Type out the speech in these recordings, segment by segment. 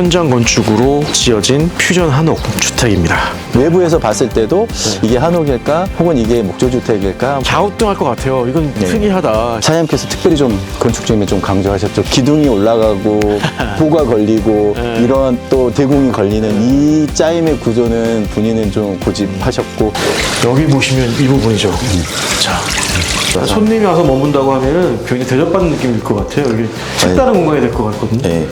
현장 건축으로 지어진 퓨전 한옥 주택입니다. 외부에서 봤을 때도 이게 한옥일까 혹은 이게 목조주택일까 갸우뚱할 것 같아요. 이건 네. 특이하다. 사장님께서 특별히 좀 건축중에 좀 강조하셨죠. 기둥이 올라가고 보가 걸리고 네. 이런 또 대공이 걸리는 이 짜임의 구조는 본인은 좀 고집하셨고 여기 보시면 이 부분이죠. 자, 손님이 와서 머문다고 하면은 굉장히 대접받는 느낌일 것 같아요. 여기 색다른 공간이 될 것 같거든요. 네.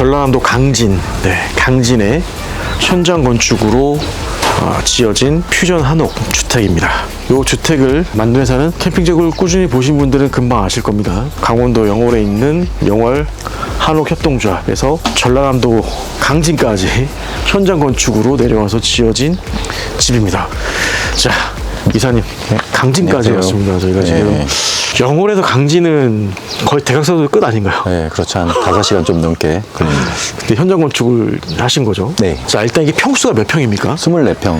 전라남도 강진, 네, 강진의 현장 건축으로 어, 지어진 퓨전 한옥 주택입니다. 이 주택을 만든 회사는 캠핑적을 꾸준히 보신 분들은 금방 아실 겁니다. 강원도 영월에 있는 영월 한옥협동조합에서 전라남도 강진까지 현장 건축으로 내려와서 지어진 집입니다. 자, 이사님, 강진까지 안녕하세요. 왔습니다. 저희가 지금 네. 영월에서 강진은 거의 대각선도 끝 아닌가요? 네, 그렇죠. 한 5시간 좀 넘게 걸립니다. 근데 현장 건축을 하신 거죠? 네. 자, 일단 이게 평수가 몇 평입니까? 24평.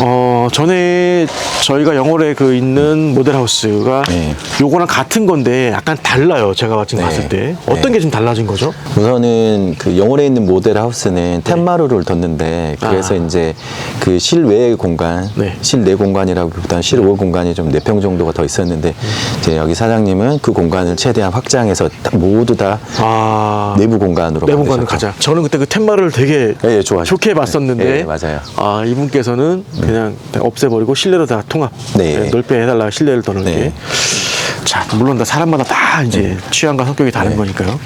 어, 전에 저희가 영월에 그 있는 모델하우스가 네. 요거랑 같은 건데 약간 달라요. 제가 지금 네. 봤을 때. 어떤 네. 게좀 달라진 거죠? 우선은 그 영월에 있는 모델 하우스는 텐마루를 뒀는데 그래서 아. 이제 그 실외 공간, 네. 실내 공간이라기보다는 실외 공간이 좀네평 정도가 더 있었는데 이제 여기 사장님은 그 공간을 최대한 확장해서 딱 모두 다 아. 내부 공간으로 내 공간을 만드셨죠. 가자. 저는 그때 그 텐마를 되게 예, 예. 좋게 봤었는데. 예, 예, 맞아요. 아, 이분께서는 그냥 없애버리고 실내로 다 통합. 네. 네, 넓게 해달라. 실내를 더 넓게. 네. 자, 물론 다 사람마다 다 이제 취향과 성격이 다른 네. 거니까요.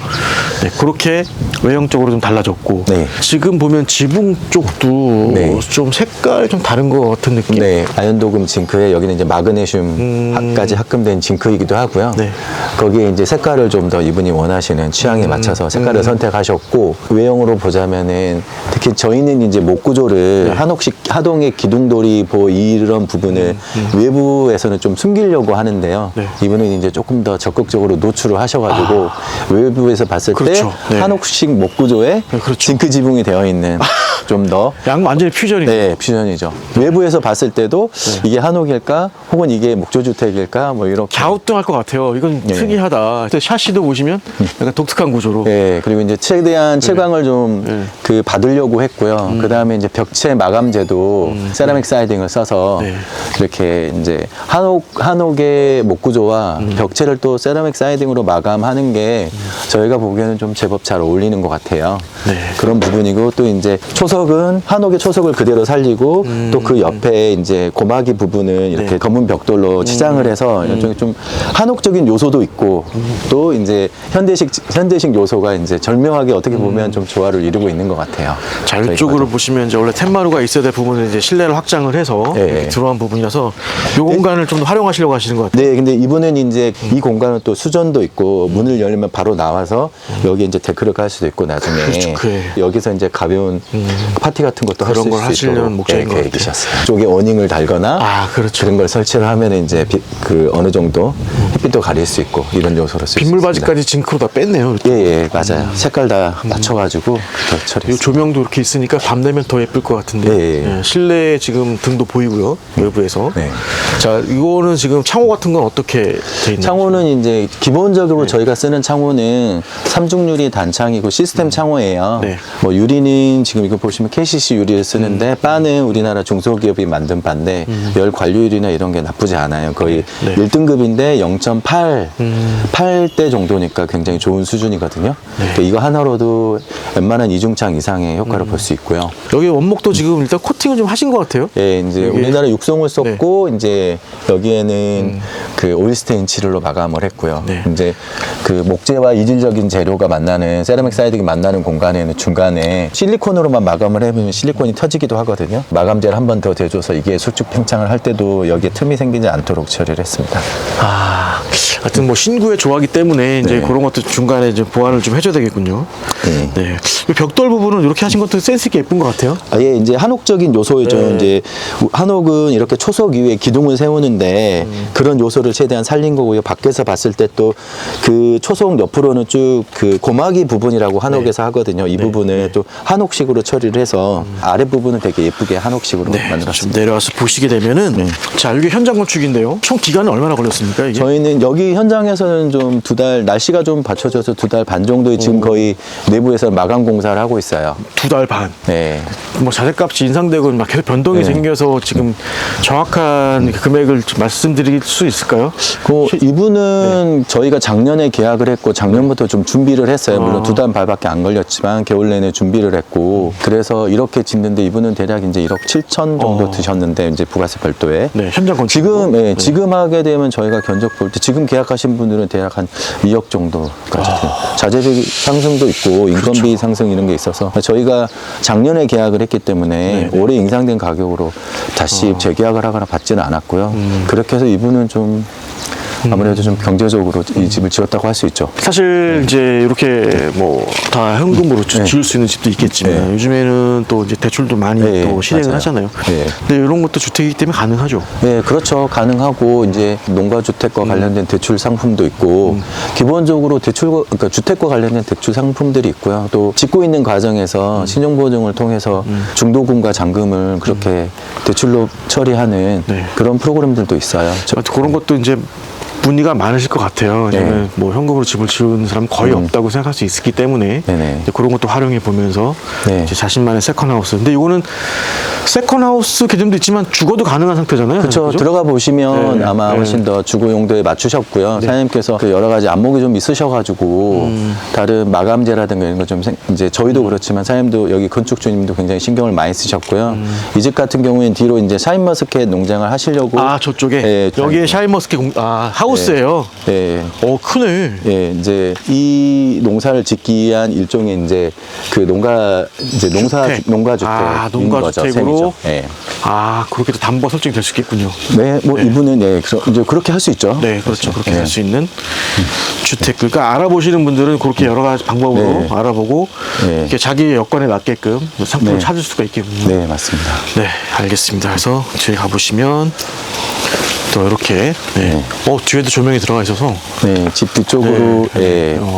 네, 그렇게 외형적으로 좀 달라졌고. 네. 지금 보면 지붕 쪽도 네. 좀 색깔 좀 다른 것 같은 느낌. 네, 아연도금 징크에 여기는 이제 마그네슘까지 합금된 징크이기도 하고요. 음. 네. 거기에 이제 색깔을 좀 더 이분이 원하시는 취향에 음. 맞춰서 색깔을 선택하셨고 외형으로 보자면은 특히 저희는 이제 목 구조를 네. 한옥식 하동의 기둥돌이 보 이런 부분을 외부에서는 좀 숨기려고 하는데요. 음, 네. 이분은 이제 조금 더 적극적으로 노출을 하셔가지고 외부에서 봤을 아. 그렇죠. 때 네. 한옥식 목 구조에 네, 그렇죠. 징크 지붕이 되어 있는 좀 더 양 완전히 퓨전이네. 네, 퓨전이죠. 외부에서 봤을 때도 이게 한옥일까, 혹은 이게 목조주택일까, 뭐 이렇게. 갸우뚱할 것 같아요. 이건 네. 특이하다. 근데 샤시도 보시면 약간 독특한 구조로. 네, 그리고 이제 최대한 채광을 좀 네. 그 받으려고 했고요. 그 다음에 이제 벽체 마감재도 세라믹 사이딩을 써서 네. 이렇게 이제 한옥, 한옥의 목구조와 벽체를 또 세라믹 사이딩으로 마감하는 게 저희가 보기에는 좀 제법 잘 어울리는 것 같아요. 네. 그런 부분이고 또 이제 초석은 한옥의 초석을 그대로 살리고 또그 옆에 이제 고마기 부분은 이렇게 네. 검은 벽돌로 치장을 해서 일종의 좀 한옥적인 요소도 있고 또 이제 현대식 현대식 요소가 이제 절묘하게 어떻게 보면 좀 조화를 이루고 있는 것 같아요. 자, 이쪽으로 봐도. 보시면 이제 원래 텐마루가 있어야 될 부분을 이제 실내를 확장을 해서 네. 이렇게 들어간 부분이라서 이 공간을 좀더 활용하시려고 하시는 것 같아요. 네, 근데 이분은 이제 이 공간은 또 수전도 있고 문을 열면 바로 나와서 여기 이제 데크를 깔 수도 있고 나중에 그렇죠, 그래. 여기서 이제 가벼운 파티 같은 것도 할 그런 수걸 있도록 하시려는 목적인 것 같아요. 계획이셨어요. 쪽에 어닝을 달거나 아, 그렇죠. 런걸 설치를 하면 이제 비- 그 어느 정도 햇빛도 가릴 수 있고 이런 요소로 쓸수 빗물. 바지까지 징크로 다 뺐네요. 예, 예, 맞아요. 색깔 다 맞춰가지고 더이 처리했어요. 조명도 이렇게 있으니까 밤 되면 더 예쁠 것 같은데 예, 예. 예, 실내 지금 등도 보이고요 외부에서 네. 자 이거는 지금 창호 같은 건 어떻게 돼 있나요? 창호는 이제 기본적으로 네. 저희가 쓰는 창호는 삼중유리 단창이고 시스템 창호예요. 네. 뭐 유리는 지금 이거 보시면 KCC 유리를 쓰는데 바는 우리나라 중소기업이 만든 바인데 열 관료율이나 이런 게 나쁘지 않아요. 거의 네. 1등급인데 0.8, 음. 8대 정도니까 굉장히 좋은 수준이거든요. 네. 그러니까 이거 하나로도 웬만한 이중창 이상의 효과를 음. 볼수 있고요. 여기 원목도 지금 일단 코팅을 좀 하신 것 같아요. 예, 이제 이게- 우리나라 육성을 썼고 이제 여기에는 그 오일스테인 칠로 마감을 했고요. 네. 이제 그 목재와 이질적인 재료가 만나는 세라믹 사이딩이 만나는 공간에는 중간에 실리콘으로만 마감을 해보면 실리콘이 터지기도 하거든요. 마감재를 한 번 더 대줘서 이게 수축 팽창을 할 때도 여기에 틈이 생기지 않도록 처리를 했습니다. 아 아, 하여튼 뭐 신구에 좋아하기 때문에 이제 네. 그런 것도 중간에 이제 보완을 좀 해줘야 되겠군요. 네. 네. 이 벽돌 부분은 이렇게 하신 것도 센스 있게 예쁜 것 같아요. 아예 이제 한옥적인 요소죠. 네. 이제 한옥은 이렇게 초석 위에 기둥을 세우는데 음. 그런 요소를 최대한 살린 거고요. 밖에서 봤을 때 또 그 초석 옆으로는 쭉 그 고막이 부분이라고 한옥에서 하거든요. 이 부분을 네. 또 한옥식으로 처리를 해서 아래 부분은 되게 예쁘게 한옥식으로 네. 좀 만들었습니다. 내려와서 보시게 되면은 자 이게 현장 건축인데요. 총 기간은 얼마나 걸렸습니까 이게? 저희 는 여기 현장에서는 좀 두 달 날씨가 좀 받쳐져서 두 달 반 정도 지금 거의 내부에서 마감 공사를 하고 있어요. 두 달 반. 네. 뭐 자재값이 인상되고 막 계속 변동이 네. 생겨서 지금 정확한 금액을 좀 말씀드릴 수 있을까요? 그 이분은 네. 저희가 작년에 계약을 했고 작년부터 좀 준비를 했어요. 물론 아. 두 달 반밖에 안 걸렸지만 겨울 내내 준비를 했고 그래서 이렇게 짓는데 이분은 대략 이제 1억 7천 정도 어. 드셨는데 이제 부가세 별도에 네, 현장 건축. 지금 예, 지금 하게 되면 저희가 견적 볼때 지금 계약하신 분들은 대략 한 2억 정도까지 돼요. 자재비 상승도 있고 인건비 아. 그렇죠. 상승 이런 게 있어서 저희가 작년에 계약을 했기 때문에 네. 올해 인상된 가격으로 다시 어. 재계약을 하거나 받지는 않았고요. 음. 그렇게 해서 이분은 좀 아무래도 좀 경제적으로 음. 이 집을 지었다고 할 수 있죠. 사실 이제 이렇게 뭐 다 현금으로 지- 네. 지을 수 있는 집도 있겠지만 네. 요즘에는 또 이제 대출도 많이 네, 또 실행을 맞아요. 하잖아요. 네. 근데 이런 것도 주택이기 때문에 가능하죠. 네, 그렇죠. 가능하고 이제 농가 주택과 음. 관련된 대출 상품도 있고 기본적으로 대출 그러니까 주택과 관련된 대출 상품들이 있고요. 또 짓고 있는 과정에서 음. 신용 보증을 통해서 중도금과 잔금을 그렇게 대출로 처리하는 네. 그런 프로그램들도 있어요. 저- 그런 것도 이제 문의가 많으실 것 같아요. 네. 왜냐면 뭐 현금으로 집을 지은 사람 거의 음. 없다고 생각할 수 있기 때문에 네네. 그런 것도 활용해 보면서 네. 자신만의 세컨하우스. 근데 이거는 세컨하우스 개념도 있지만 죽어도 가능한 상태잖아요. 그렇죠. 들어가 보시면 네. 아마 네. 훨씬 더 주거 용도에 맞추셨고요. 사장님께서 그 여러 가지 안목이 좀 있으셔가지고 음. 다른 마감재라든가 이런 거좀 이제 저희도 그렇지만 사장님도 여기 건축주님도 굉장히 신경을 많이 쓰셨고요. 이집 같은 경우에는 뒤로 이제 샤인머스켓 농장을 하시려고 음. 아 저쪽에 예, 여기에 샤인머스켓 공... 아 하우스 예요. 예. 어 크네. 예, 이제 이 농사를 짓기 위한 일종의 이제 그 농가 이제 농사 주택. 농가 주택 아, 농가주택으로? 예. 아 그렇게 도 담보 설정이 될 수 있겠군요. 네, 뭐 이분은 예, 그러, 이제 그렇게 할 수 있죠. 네, 그렇죠. 그렇게 예. 할 수 있는 주택. 그러니까 알아보시는 분들은 그렇게 여러 가지 방법으로 네. 알아보고 네. 이렇게 자기 여건에 맞게끔 상품을 네. 찾을 수가 있겠군요. 네, 맞습니다. 네, 알겠습니다. 그래서 뒤에 가보시면 또 이렇게 네. 어 뒤에도 조명이 들어가 있어서 네, 집 뒤쪽으로 네, 네. 예. 어.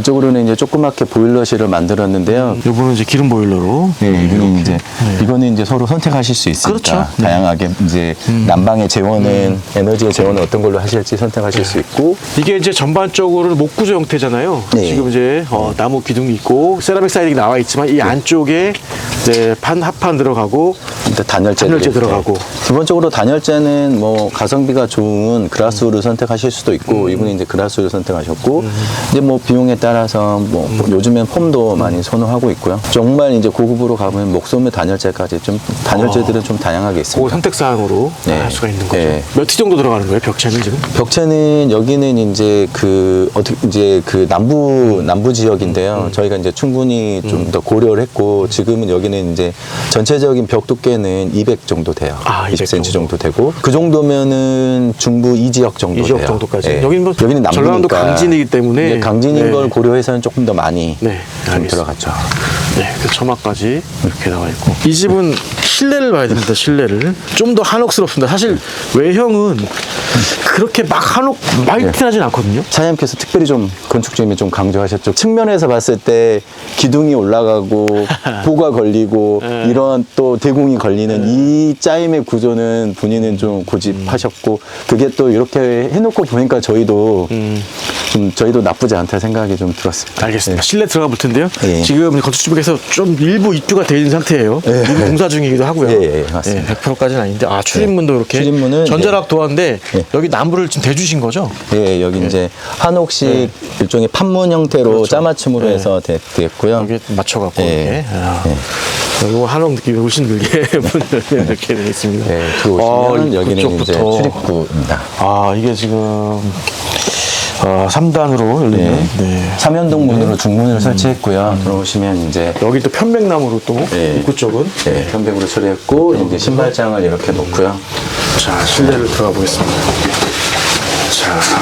뒤쪽으로는 이제 조그맣게 보일러실을 만들었는데요. 요거는 이제 기름 보일러로 네, 이거는 이제 이거는 이제 서로 선택하실 수 있으니까 그렇죠. 네. 음. 다양하게 이제 난방의 재원은 에너지의 재원은 어떤 걸로 하실지 선택하실 수 있고 이게 이제 전반적으로는 목구조 형태잖아요. 네. 지금 이제 어, 나무 기둥이 있고 세라믹 사이딩이 나와 있지만 이 안쪽에 이제 판 합판 들어가고 일단 단열재 단열재 들어가고. 기본적으로 단열재는 뭐 가성비가 좋은 그라스우를 선택하실 수도 있고 이분이 이제 그라스우를 선택하셨고 이제 뭐 비용에 따라 서 뭐 요즘엔 폼도 많이 선호하고 있고요. 정말 이제 고급으로 가보면 목소매 단열재까지 좀 단열재들은 좀 다양하게 그 있습니다. 선택 사항으로 네. 할 수가 있는 거죠. 네. 몇 티 정도 들어가는 거예요? 벽체는 지금? 벽체는 여기는 이제 그 어떻게 이제 그 남부 남부 지역인데요. 저희가 이제 충분히 좀 더 고려를 했고 지금은 여기는 이제 전체적인 벽 두께는 200 정도 돼요. 아, 200 20cm 정도 되고 그 정도면은 중부 이 지역 정도 이 지역 돼요. 정도까지. 예. 여기는 뭐 여기는 남부니까 전라남도 강진이기 때문에 네, 강진인 네. 걸 고려해서는 조금 더 많이 네, 좀 알겠습니다. 들어갔죠. 네, 그 처마까지 이렇게 나와 있고 이 집은 실내를 봐야 됩니다. 실내를 좀 더 한옥스럽습니다. 사실 외형은 그렇게 막 한옥 많이 네. 티나진 않거든요. 사장님께서 특별히 좀 건축주임이 좀 강조하셨죠. 측면에서 봤을 때 기둥이 올라가고 보가 걸리고 네. 이런 또 대공이 걸리는 이 짜임의 구조는 본인은 좀 고집하셨고 그게 또 이렇게 해놓고 보니까 저희도 음. 좀 저희도 나쁘지 않다 생각이 좀 들었습니다. 알겠습니다. 네. 실내 들어가 볼 텐데요. 예. 지금 건축주님께서 좀 일부 입주가 되어 있는 상태예요. 예. 일부 공사 중이기도 하고요. 예, 예, 맞습니다. 100%까지는 아닌데 아 출입문도 이렇게 출입문은, 전자락 도어인데 예. 여기 나무를 지금 대주신 거죠? 예, 여기 이제 한옥식 일종의 판문 형태로 그렇죠. 짜맞춤으로 네. 해서 되, 되겠고요. 여기 맞춰갖고 예. 이렇게. 아. 예. 이거 한옥 느낌이 훨씬 들게 문을 이렇게 되어 있습니다. 네, 들어오시면 아, 여기는 이제 그쪽부터. 출입구입니다. 아 이게 지금 어, 3단으로 열리는 네. 삼연동 문으로 중문을 설치했고요. 들어오시면 이제 여기 또 편백나무로 또 네. 입구 쪽은 네, 현백으로 처리했고 이제 신발장을 이렇게 놓고요. 자 실내를 들어가 보겠습니다. 자 자,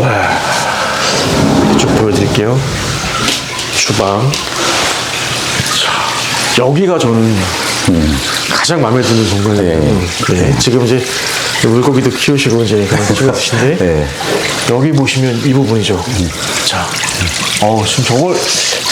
와, 쭉 보여드릴게요. 주방. 자, 여기가 저는 가장 마음에 드는 공간이에요. 네, 지금 이제 물고기도 키우시고 이제 그런 키우시는데 네. 여기 보시면 이 부분이죠. 자, 어 지금 저걸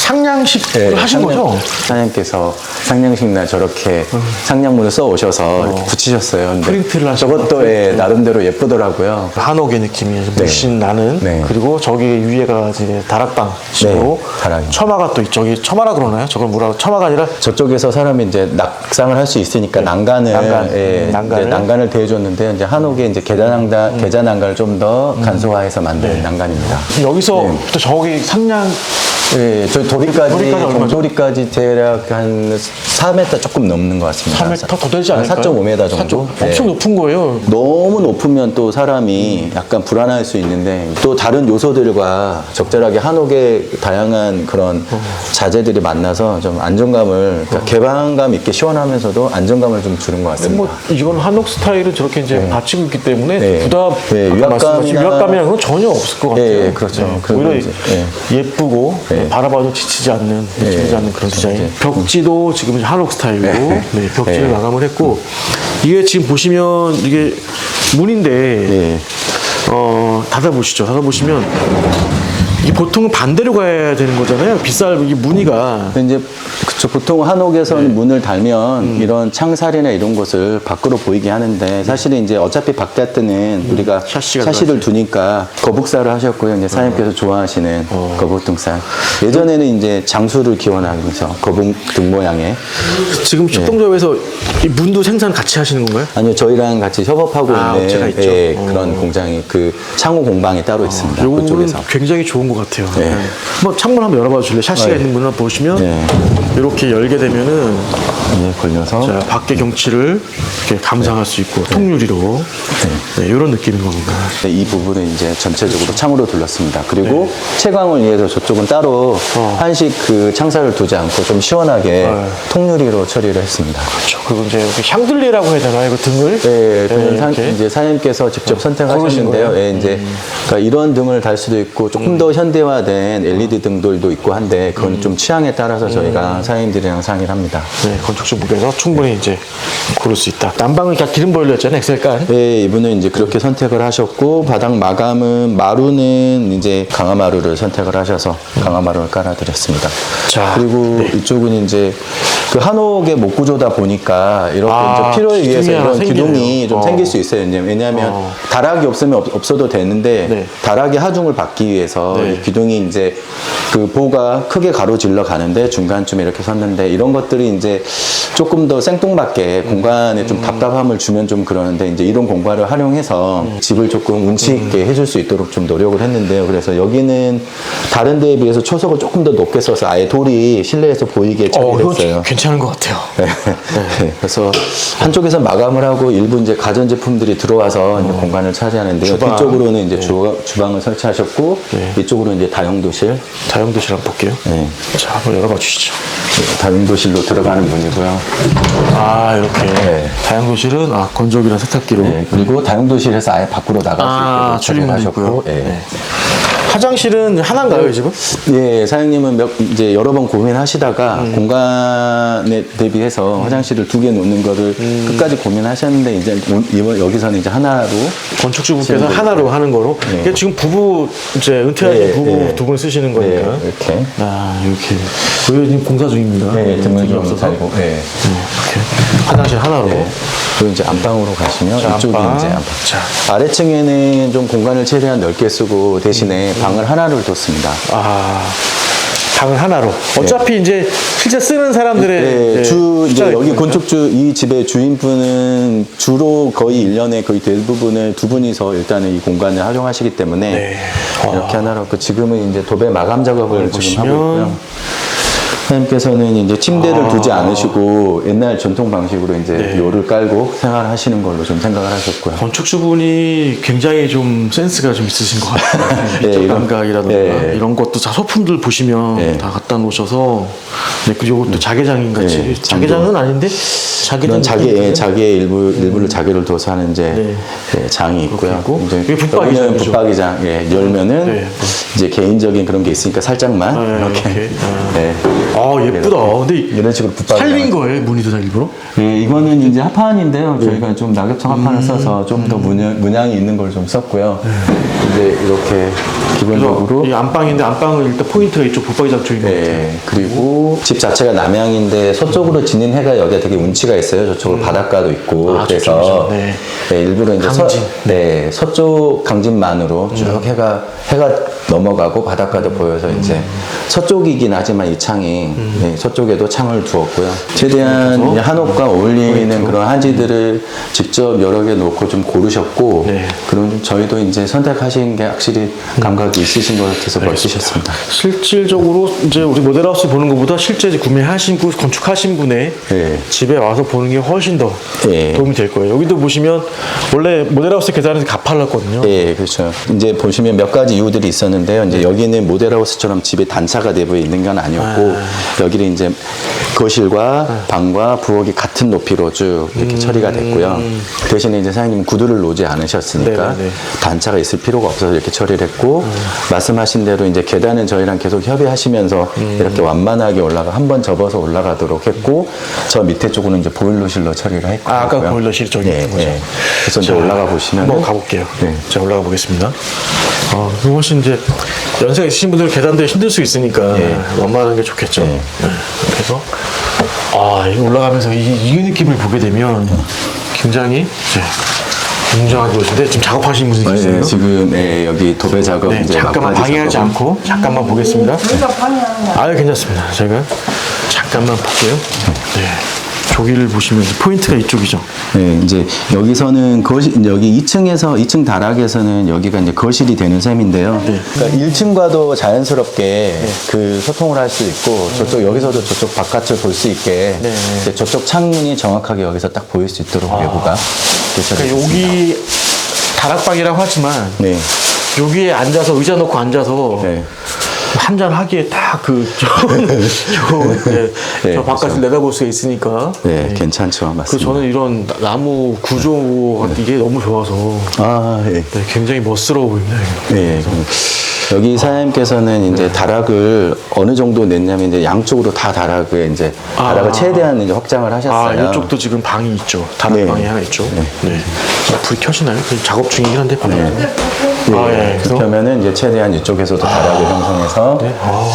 상냥식으로 하신 상냥- 거죠? 사장님께서 상냥식 날 저렇게 상냥물을 써 오셔서 이렇게 붙이셨어요. 근데 프린트를 하신 저것도 것 예, 나름대로 예쁘더라고요. 한옥의 느낌이 물씬 나는 네. 그리고 저기 위에가 이제 다락방식으로 네, 다락이. 처마가 또 저기 처마라 그러나요? 저걸 뭐라고 처마가 아니라 저쪽에서 사람이 이제 낙상을 할 수 있으니까 난간을 난간, 예, 음, 난간을. 이제 난간을 대해줬는데 이제 한옥에 이제 계단 난간 계단 난간을 좀 더 간소화해서 만든 네. 난간입니다. 여기서 또 저기 상냥 예, 저 도리까지 도리까지 얼마죠? 정도리까지 대략 한 4m 조금 넘는 것 같습니다. 3m 더 되지 않을까요? 4.5m 정도. 4.5. 엄청 예. 높은 거예요. 너무 높으면 또 사람이 약간 불안할 수 있는데 또 다른 요소들과 적절하게 한옥의 다양한 그런 자재들이 만나서 좀 안정감을 그러니까 개방감 있게 시원하면서도 안정감을 좀 주는 것 같습니다. 뭐 이건 한옥 스타일은 저렇게 이제 받치고 있기 때문에 네. 부담 네, 아까 말씀하신 위압감이나- 유압감이라는 건 전혀 없을 것 같아요. 예, 예, 그렇죠. 그리고 오히려 이제, 예. 예쁘고 네. 바라봐도 지치지 않는 지치지 않는 그런 디자인. 이제. 벽지도 지금 한옥 스타일로 네. 네, 벽지를 네. 마감을 했고 이게 지금 보시면 이게 문인데 예. 어, 닫아 보시죠. 닫아 보시면 이게 보통은 반대로 가야 되는 거잖아요. 빗살 이 무늬가 이제 그쵸 보통 한옥에서는 네. 문을 달면 음. 이런 창살이나 이런 것을 밖으로 보이게 하는데 사실은 이제 어차피 바깥에는 우리가 음. 샤시가 샤시를 두니까 거북살을 하셨고요. 이제 사장님께서 좋아하시는 어. 거북등살. 예전에는 이제 장수를 기원하기 위해서 거북등 모양의 지금 축동조합에서 이 문도 생산 같이 하시는 건가요? 아니요 저희랑 같이 협업하고 아, 있는 업체가 있죠. 예, 어. 그런 공장이 그 창호 공방이 따로 있습니다. 요거는 그쪽에서. 굉장히 좋은 것 같아요. 네. 네. 한번 창문 한번 열어봐 주실래요? 샤시가 네. 있는 문 한번 보시면 네. 이렇게 열게 되면은 예, 걸려서 자, 밖의 경치를 이렇게 감상할 수 있고 통유리로 네, 이런 느낌인 겁니다. 네, 이 부분은 이제 전체적으로 창으로 둘렀습니다. 그리고 채광을 위해서 저쪽은 따로 네. 어. 한식 그 창살을 두지 않고 좀 시원하게 네. 통유리로 처리를 했습니다. 그렇죠. 그리고 이제 이렇게 샹들리라고 해야 되나요? 이거 등을? 네, 등은 사-. 이제 사장님께서 직접 고르신 선택하셨는데요. 예, 이제 그러니까 이런 등을 달 수도 있고 조금 더 현 대화된 LED 등들도 있고 한데 그건 좀 취향에 따라서 저희가 사장님들이랑 상의를 합니다. 네, 건축주분께서 충분히 이제 고를 수 있다. 난방은 그냥 기름 보일러 였잖아요, 엑셀깔. 네, 이분은 이제 그렇게 선택을 하셨고 바닥 마감은 마루는 이제 강화마루를 선택을 하셔서 강화마루를 깔아드렸습니다. 자, 그리고 이쪽은 이제 그 한옥의 목 구조다 보니까 이렇게 아, 이제 필요에 기둥이 의해서 하나 이런 생기네요. 기둥이 좀 어. 생길 수 있어요. 왜냐하면 어. 다락이 없으면 없, 없어도 되는데 네. 다락의 하중을 받기 위해서 네. 이 기둥이 이제 그 보가 크게 가로질러 가는데 중간쯤에 이렇게 섰는데 이런 것들이 이제 조금 더 생뚱맞게 공간에 음. 좀 답답함을 주면 좀 그러는데 이제 이런 공간을 활용해서 음. 집을 조금 운치 있게 해줄 수 있도록 좀 노력을 했는데요. 그래서 여기는 다른 데에 비해서 초석을 조금 더 높게 써서 아예 돌이 실내에서 보이게 어, 처리했어요. 괜찮은 것 같아요. 네. 그래서 한쪽에서 마감을 하고 일부 이제 가전제품들이 들어와서 이제 공간을 차지하는데요. 어. 주방. 뒤쪽으로는 이제 주, 주방을 설치하셨고 네. 이쪽으로 이제 다용도실, 다용도실 한번 볼게요. 네. 자, 한번 열어봐 주시죠. 다용도실로 들어가는 문이고요. 아, 이렇게. 네. 다용도실은 아, 건조기랑 세탁기로. 네, 그리고 다용도실에서 아예 밖으로 나갈 아, 수 출입문도 있고요. 처리하셨고, 예. 네. 화장실은 하나인가요, 이 집은? 예, 사장님은 몇, 이제 여러 번 고민하시다가 음. 공간에 대비해서 화장실을 두 개 놓는 거를 음. 끝까지 고민하셨는데 이제 오- 이번 여기서는 이제 하나로 건축주분께서 지금 하나로 하는 거로. 네. 이게 지금 부부, 이제 은퇴하신 네, 부부 네. 두 분 쓰시는 네, 거니까. 이렇게 아, 이렇게. 여기 지금 공사 중입니다. 네, 등을 등이 좀 네. 네, 이렇게. 화장실 하나로. 네. 그리고 이제 안방으로 가시면 자, 이쪽이 안방. 이제 안방. 자. 아래층에는 좀 공간을 최대한 넓게 쓰고 대신에 방을 하나를 뒀습니다. 아, 방을 하나로. 어차피 이제 실제 쓰는 사람들의 네, 이제 주 이제 숫자가 여기. 건축주 이 집의 주인분은 주로 거의 1년에 거의 대부분을 두 분이서 일단은 이 공간을 활용하시기 때문에 네. 이렇게 하나로 그 지금은 이제 도배 마감 작업을 지금 보시면 하고 있고요. 사장님께서는 이제 침대를 아. 두지 않으시고 옛날 전통 방식으로 이제 네. 요를 깔고 생활하시는 걸로 좀 생각을 하셨고요. 건축주분이 굉장히 좀 센스가 좀 있으신 것 같아요. 네, 이런- 감각이라든가 네. 이런 것도 다 소품들 보시면 네. 다 갖다 놓으셔서 네, 그리고 또 자개장인 같이 네, 자개장은 아닌데 자개장 이런 자기 예, 자기의 일부 일부를 자기를 둬서 하는 이제 네. 예, 장이 있고요. 있고. 이제 이게 붙박이장이죠. 여기는 붙박이장. 예, 열면은 네. 이제 개인적인 그런 게 있으니까 살짝만 네, 이렇게. 이렇게. 아. 예. 아 예쁘다. 근데 이런 식으로 붙박이 살린 거예요 문의도 다 일부러? 예, 이거는 이제 합판인데요. 네. 저희가 좀 낙엽성 합판을 음. 써서 좀더 문양, 문양 이 있는 걸 좀 썼고요. 이제 이렇게 네. 기본적으로 이 안방인데 안방은 일단 포인트가 이쪽 붙박이 장 쪽인 것 같아요. 네, 그리고 집 자체가 남향인데 서쪽으로 지는 해가 여기가 되게 운치가 있어요. 저쪽으로 바닷가도 있고 아, 그래서 저쪽이죠. 네. 네, 일부러 이제 서, 강진. 음. 네, 서쪽 강진만으로 쭉 해가 해가 넘어가고 바닷가도 보여서 이제 음. 서쪽이긴 하지만 이 창이 네, 서쪽에도 창을 두었고요. 최대한 한옥과 어울리는 그런 한지들을 직접 여러 개 놓고 좀 고르셨고 네. 그런 저희도 이제 선택하신 게 확실히 감각이 있으신 것 같아서 멋지셨습니다. 실질적으로 이제 우리 모델하우스 보는 것보다 실제 이제 구매하신 분, 건축하신 분의 네. 집에 와서 보는 게 훨씬 더 네. 도움이 될 거예요. 여기도 보시면 원래 모델하우스 계단에서 가팔랐거든요. 예, 그렇죠. 이제 보시면 몇 가지 이유들이 있었는데요. 이제 여기는 모델하우스처럼 집에 단차가 내부에 있는 건 아니었고, 여기는 이제 거실과 방과 부엌이 같은 높이로 쭉 이렇게 처리가 됐고요. 대신에 이제 사장님 구두를 놓지 않으셨으니까 네네네. 단차가 있을 필요가 없어서 이렇게 처리를 했고, 말씀하신 대로 이제 계단은 저희랑 계속 협의하시면서 이렇게 완만하게 올라가, 한 번 접어서 올라가도록 했고, 저 밑에 쪽은 이제 보일러실로 처리를 했고. 아, 아까 보일러실 저기 네, 있는 거죠. 네. 그래서 이제 자, 올라가 보시면 한번 가볼게요. 네. 자 올라가 보겠습니다. 어, 그럼 훨씬 이제 연세가 있으신 분들은 계단도 힘들 수 있으니까 네. 원만한 게 좋겠죠. 네. 네. 그래서 아 올라가면서 이, 이 느낌을 보게 되면 굉장히 이제 웅장하게 보시는데 지금 작업하시는 분이 네, 계세요. 지금 네, 여기 도배 작업 네, 이제 잠깐만 막바지 방해하지 작업. 않고 잠깐만 보겠습니다. 우리가 방해하는 아유 괜찮습니다. 제가 잠깐만 볼게요. 네. 조기를 보시면 포인트가 이쪽이죠. 네, 이제 여기서는 거실 여기 2층에서 2층 다락에서는 여기가 이제 거실이 되는 셈인데요. 네. 그러니까 1층과도 자연스럽게 그 소통을 할 수 있고 저쪽 여기서도 저쪽 바깥을 볼 수 있게 네. 이제 저쪽 창문이 정확하게 여기서 딱 보일 수 있도록 외부가 그래서 그러니까 여기 다락방이라고 하지만 네. 여기에 앉아서 의자 놓고 앉아서 네. 한잔 하기에 딱그 좋은, 좋은 네, 네, 저 바깥을 그렇죠. 내다볼 수가 있으니까 네, 괜찮죠. 그 맞습니다. 저는 이런 나- 나무 구조 이게 너무 좋아서 아, 예. 네, 굉장히 멋스러워 보입니다. 네. 여기 사장님께서는 이제 다락을 어느 정도 냈냐면 이제 양쪽으로 다 다락을 이제 아. 다락을 최대한 이제 확장을 아 하셨어요. 이쪽도 지금 방이 있죠. 다락방이 네. 하나 있죠. 네. 불이 켜지나요? 그 작업 중이긴 한데 방금. 네. 아 예. 그래서 그렇게 하면은 이제 최대한 이쪽에서도 다락을 형성해서 네. 아,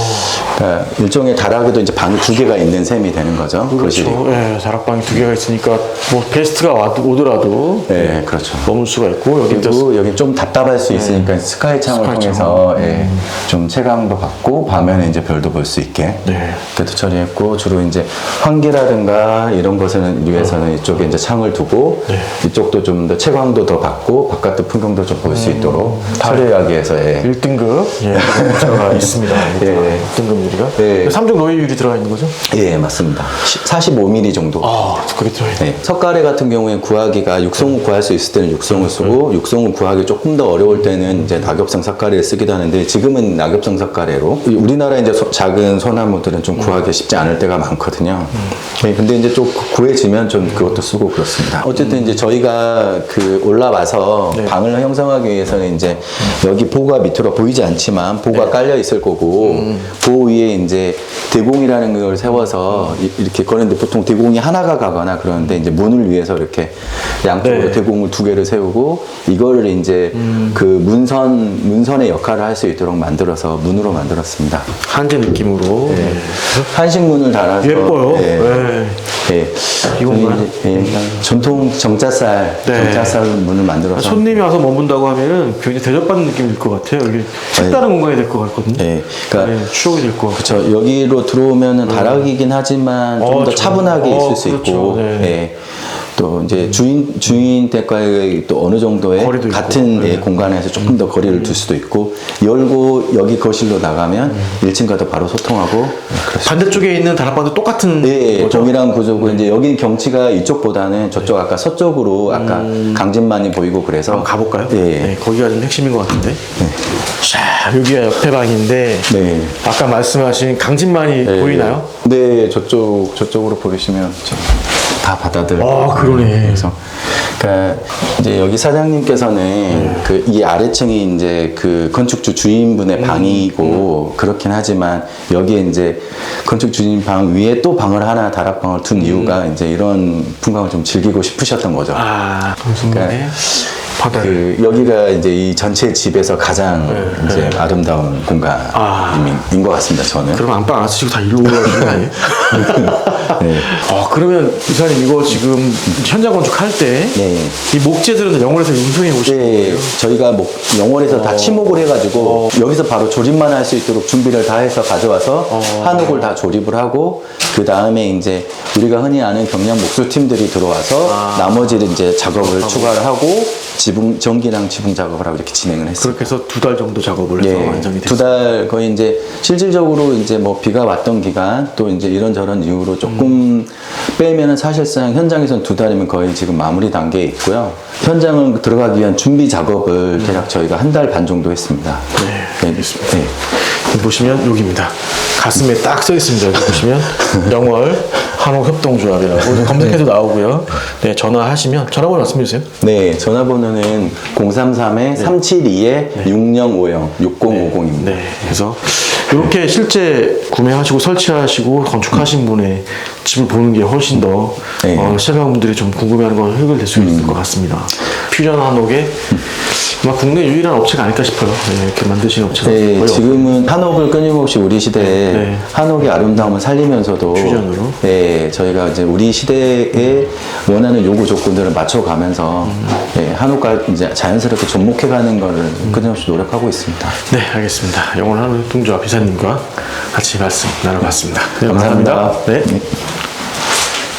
그러니까 일종의 다락에도 이제 방이 두 개가 있는 셈이 되는 거죠. 거실이. 그렇죠. 예, 다락방이 두 개가 있으니까 뭐 게스트가 와, 오더라도 네, 그렇죠. 머물 수가 있고 여기 또 그리고 여기 좀 답답할 수 있으니까 스카이 창을 스카이 통해서 예, 좀 채광도 받고 밤에는 이제 별도 볼 수 있게 네. 그렇게 처리했고 주로 이제 환기라든가 이런 것을 위해서는 이쪽에 이제 창을 두고 네. 이쪽도 좀 더 채광도 더 받고 바깥의 풍경도 좀볼 음. 수 있도록 위해서 예. 1등급 예, 들어가 있습니다. 예. 1등급 유리가. 예. 3중 노예 유리 들어가 있는 거죠? 예, 맞습니다. 45mm 정도. 아, 그게 들어가 있네. 네. 석가래 같은 경우에 구하기가 육성을 구할 수 있을 때는 육성을 쓰고 육성을 구하기 조금 더 어려울 때는 이제 낙엽성 석가래를 쓰기도 하는데 지금은 낙엽성 석가래로 이 우리나라 이제 소- 작은 소나무들은 좀 구하기 쉽지 않을 때가 많거든요. 네, 근데 이제 좀 구해지면 좀 그것도 쓰고 그렇습니다. 어쨌든 이제 저희가 그 올라와서 네. 방을 형성하기 위해서는 이제 여기 보가 밑으로 보이지 않지만 보가 네. 깔려 있을 거고 음. 보 위에 이제 대공이라는 걸 세워서 이- 이렇게 꺼냈는데 보통 대공이 하나가 가거나 그러는데 이제 문을 위해서 이렇게 양쪽으로 네. 대공을 두 개를 세우고 이거를 이제 음. 그 문선 문선의 역할을 할 수 있도록 만들어서 문으로 만들었습니다. 한제 느낌으로. 예. 한식 문을 달아서 예뻐요. 예. 예. 예. 이건가요? 이제, 예, 그냥 전통 정자쌀 네. 정자쌀 문을 만들어서 손님이 와서 머문다고 하면은 굉장히 대접받는 느낌일 것 같아요. 이게 색다른 공간이 될 것 같거든요. 예. 그러니까 네, 추억이 될 것 같고. 그렇죠. 여기로 들어오면은 다락이긴 하지만 좀 어, 더 저- 차분하게 어, 있을 수 그렇죠. 있고, 네. 예. 또 이제 주인 주인 댁과의 또 어느 정도의 거리도 있고. 같은 예, 공간에서 조금 더 거리를 둘 수도 있고 열고 여기 거실로 나가면 1층과도 바로 소통하고 그렇습니다. 반대쪽에 있는 다락방도 똑같은 네, 거죠? 동일한 구조고 이제 여기 경치가 이쪽보다는 저쪽 아까 서쪽으로 아까 강진만이 보이고 그래서 한번 가볼까요? 예. 네, 거기가 좀 핵심인 것 같은데. 자, 여기가 옆에 방인데 네. 아까 말씀하신 강진만이 네. 보이나요? 네, 저쪽 저쪽으로 보시면 다 바다들. 아, 그러네. 그래서 그러니까 이제 여기 사장님께서는 그 이 아래층이 이제 그 건축주 주인분의 방이고 그렇긴 하지만 여기에 이제 건축 주인 방 위에 또 방을 하나 다락방을 둔 이유가 이제 이런 풍광을 좀 즐기고 싶으셨던 거죠. 아, 강진만의 바다. 그 여기가 이제 이 전체 집에서 가장 이제 아름다운 공간인 아. 것 같습니다. 저는. 그럼 안방 안 쓰시고 다 일로 올라오시는 거 아니에요? 네. 어, 그러면 이사님 이거 지금 현장 건축할 때이 네. 목재들은 영월에서 운송해 오신 네, 거예요? 저희가 뭐 영월에서 다 치목을 해가지고 여기서 바로 조립만 할 수 있도록 준비를 다 해서 가져와서 한옥을 다 조립을 하고 그 다음에 이제 우리가 흔히 아는 경량 목수 팀들이 들어와서 나머지를 이제 작업을 추가를 하고 지붕 전기랑 지붕 작업을 하고 이렇게 진행을 했습니다. 그렇게 해서 두 달 정도 작업을 해서 예, 완성이 두 됐어요. 달 거의 이제 실질적으로 이제 뭐 비가 왔던 기간 또 이제 이런저런 이유로 조금 음. 빼면은 사실상 현장에서는 두 달이면 거의 지금 마무리 단계에 있고요. 현장을 들어가기 위한 준비 작업을 대략 저희가 한 달 반 정도 했습니다. 네, 알겠습니다. 네. 보시면 여기입니다. 가슴에 딱 써 있습니다. 여기 보시면 영월 한옥 협동조합이라고 검색해도 나오고요. 네, 전화하시면 전화번호 말씀해 주세요. 네, 전화번호는 033-372-6050, 6050입니다. 네, 그래서 이렇게 실제 구매하시고 설치하시고 건축하신 분의 집을 보는 게 훨씬 더 네. 어, 시청자분들이 좀 궁금해하는 건 해결될 수 있을 것 같습니다. 퓨전 한옥의 아마 국내 유일한 업체가 아닐까 싶어요. 네, 이렇게 만드시는 업체가 네, 거의 없- 지금은 한옥을 끊임없이 우리 시대에 네. 한옥의 아름다움을 살리면서도 퓨전으로? 네, 저희가 이제 우리 시대에 원하는 요구 조건들을 맞춰가면서 음. 네, 한옥과 이제 자연스럽게 접목해가는 거를 끊임없이 노력하고 있습니다. 네, 알겠습니다. 영월 한옥협동조합 이사님과 같이 말씀 나눠봤습니다. 네, 감사합니다. 네. 네.